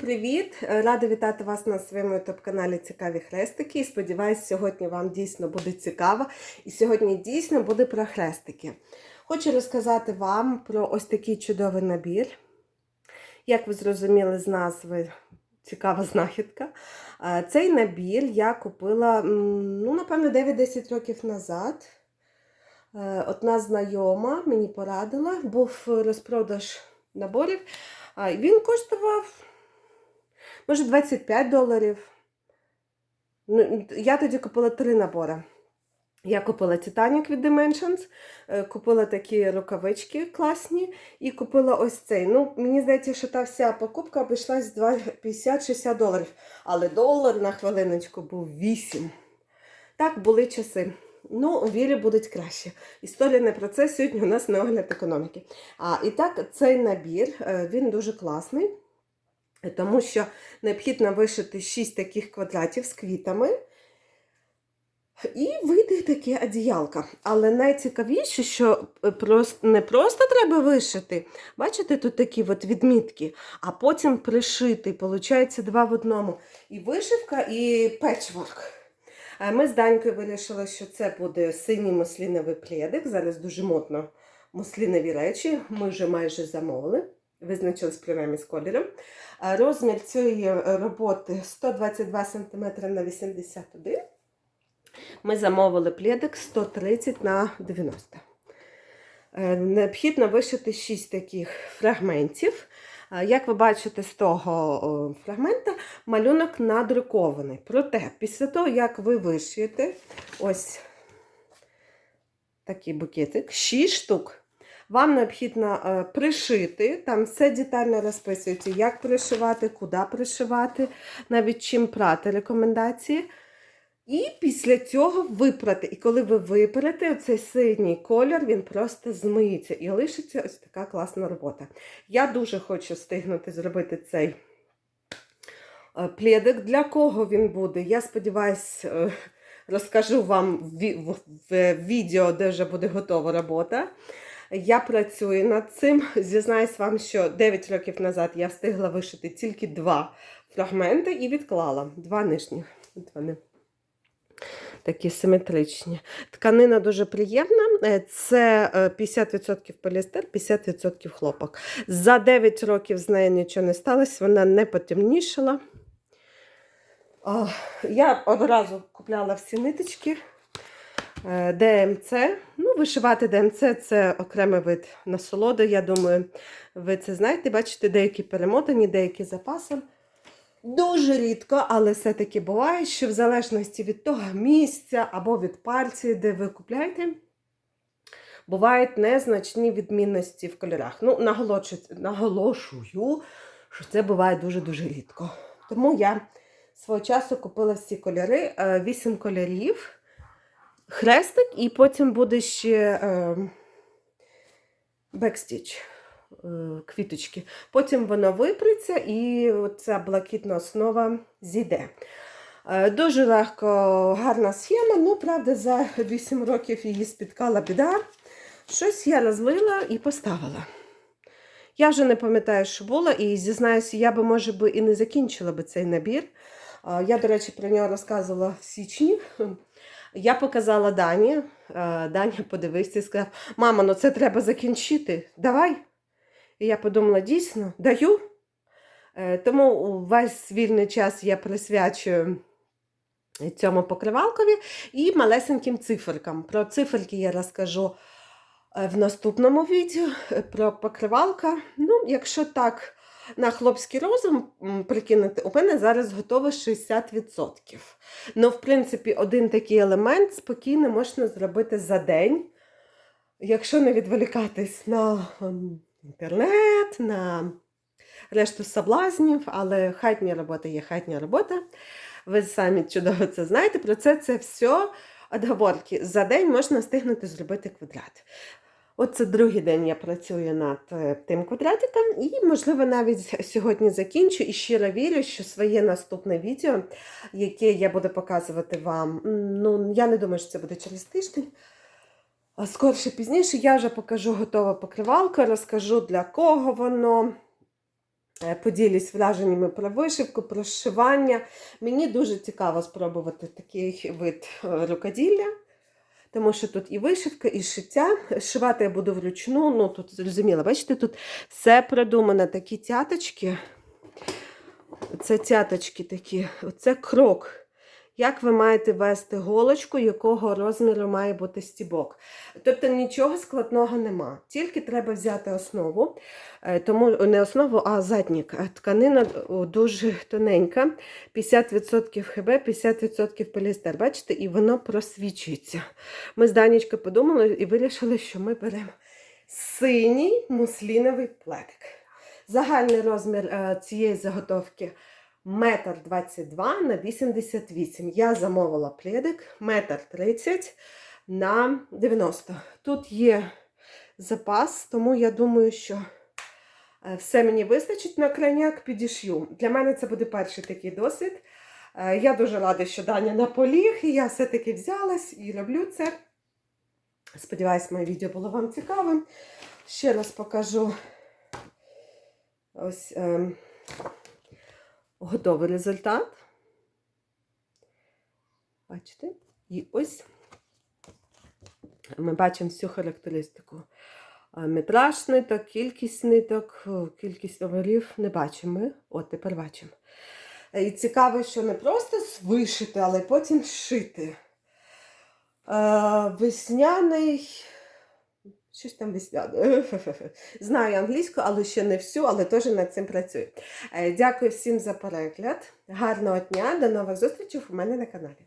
Привіт! Рада вітати вас на своєму ютуб-каналі Цікаві хрестики. І сподіваюсь, сьогодні вам дійсно буде цікаво. І сьогодні дійсно буде про хрестики. Хочу розказати вам про ось такий чудовий набір. Як ви зрозуміли з назви, цікава знахідка. Цей набір я купила, ну, напевно, 9-10 років назад. Е, Одна знайома мені порадила, був розпродаж наборів. Він коштував, може, 25 доларів. Ну, Я тоді купила три набори. Я купила Titanic від Dimensions, е, купила такі рукавички класні і купила ось цей. Ну, мені здається, що та вся покупка обійшлась 50-60 доларів. Але долар на хвилиночку був 8. Так були часи. Ну, у вірі будуть краще. Історія не про це сьогодні у нас не огляд економіки. А, і так, цей набір е, він дуже класний, тому що необхідно вишити 6 таких квадратів з квітами. І вийде таке одіялка. Але найцікавіше, що е, просто, не просто треба вишити. Бачите, тут такі от відмітки, а потім пришити. Получається два в одному. І вишивка, і печворк. Е, Ми з Данькою вирішили, що це буде синій мусліновий пледик. Зараз дуже модно муслінові речі. Ми вже майже замовили. Визначились принаймні з кольором. Розмір цієї роботи 122 см на 81 Ми замовили пледик 130 на 90 Е, Необхідно вишити 6 таких фрагментів. Як ви бачите з того фрагмента, малюнок надрукований. Проте, після того, як ви вишиєте ось такий букетик, 6 штук, вам необхідно е, пришити, там все детально розписується, як пришивати, куди пришивати, навіть чим прати рекомендації. І після цього випрати. І коли ви випрете, оцей синій кольор, він просто змиється і лишиться ось така класна робота. Я дуже хочу встигнути зробити цей е, пледик. Для кого він буде? Я сподіваюся, розкажу вам в відео, де вже буде готова робота. Я працюю над цим. Зізнаюсь вам, що 9 років назад я встигла вишити тільки два фрагменти і відклала два нижніх. От вони такі симетричні. Тканина дуже приємна. Е, Це е, 50% поліестер, 50% хлопок. За 9 років з нею нічого не сталося, вона не потемнішала. Я одразу купляла всі ниточки. Е, ДМЦ. Ну, вишивати ДМЦ це окремий вид насолоди. Я думаю, ви це знаєте. Бачите, деякі перемотані, деякі запасом. Дуже рідко, але все-таки буває, що в залежності від того місця або від партії, де ви купляєте, бувають незначні відмінності в кольорах. Ну, наголошую, що це буває дуже-дуже рідко. Тому я свого часу купила всі кольори, 8 кольорів, хрестик, і потім буде ще е, бекстіч е, квіточки. Потім воно випреться і ця блакитна основа зійде. Е, Дуже легко, гарна схема, ну, правда, за 8 років її спіткала біда. Щось я розлила і поставила. Я вже не пам'ятаю, що було, і зізнаюся, я би, може би, і не закінчила би цей набір. Е, Я, до речі, про нього розказувала в січні. Я показала Дані. Е, Даня подивився і сказав: Мама, ну це треба закінчити. Давай. І я подумала, дійсно, даю. Е, Тому весь вільний час я присвячую цьому покривалкові і малесеньким циферкам. Про циферки я розкажу е, в наступному відео. Про покривалка. Ну, якщо так на хлопський розум прикинути, у мене зараз готово 60%. Ну, в принципі, один такий елемент спокійно можна зробити за день, якщо не відволікатись на ем, інтернет, на решту соблазнів, але хатня робота є хатня робота. Ви самі чудово це знаєте. Про це це все отговорки. За день можна встигнути зробити квадрат. Оце другий день я працюю над е, тим квадратиком, і, можливо, навіть сьогодні закінчу. І щиро вірю, що своє наступне відео, яке я буду показувати вам, ну, я не думаю, що це буде через тиждень. Скорше пізніше я вже покажу готове покривалка, розкажу для кого воно, Е, Поділюсь враженнями про вишивку, про зшивання. Мені дуже цікаво спробувати такий вид е, рукоділля, тому що тут і вишивка, і шиття. Шивати я буду вручну. Ну тут зрозуміло, бачите, тут все продумано, такі тяточки. Це тяточки такі, оце крок. Як ви маєте вести голочку, якого розміру має бути стібок. Тобто нічого складного нема. Тільки треба взяти основу, е, тому не основу, а заднік. Е, Тканина дуже тоненька, 50% ХБ, 50% поліестер. Бачите, і воно просвічується. Ми з Данічкою подумали і вирішили, що ми беремо синій мусліновий плетик. Загальний розмір е, цієї заготовки метр 22 на 88. Я замовила пледик метр 30 на 90. Тут є запас, тому я думаю, що е, все мені вистачить на крайняк підішью. Для мене це буде перший такий досвід. Е, Я дуже рада, що Даня наполіг, і я все-таки взялась і роблю це. Сподіваюсь, моє відео було вам цікавим. Ще раз покажу ось ем, готовий результат. Бачите? І ось ми бачимо всю характеристику. Метраж ниток, кількість ниток, кількість оверів не бачимо. От тепер бачимо. І цікаво, що не просто вишити, але потім шити. Весняний. Щось там десь Знаю англійську, але ще не всю, але теж над цим працюю. Е, Дякую всім за перегляд. Гарного дня, до нових зустрічей у мене на каналі.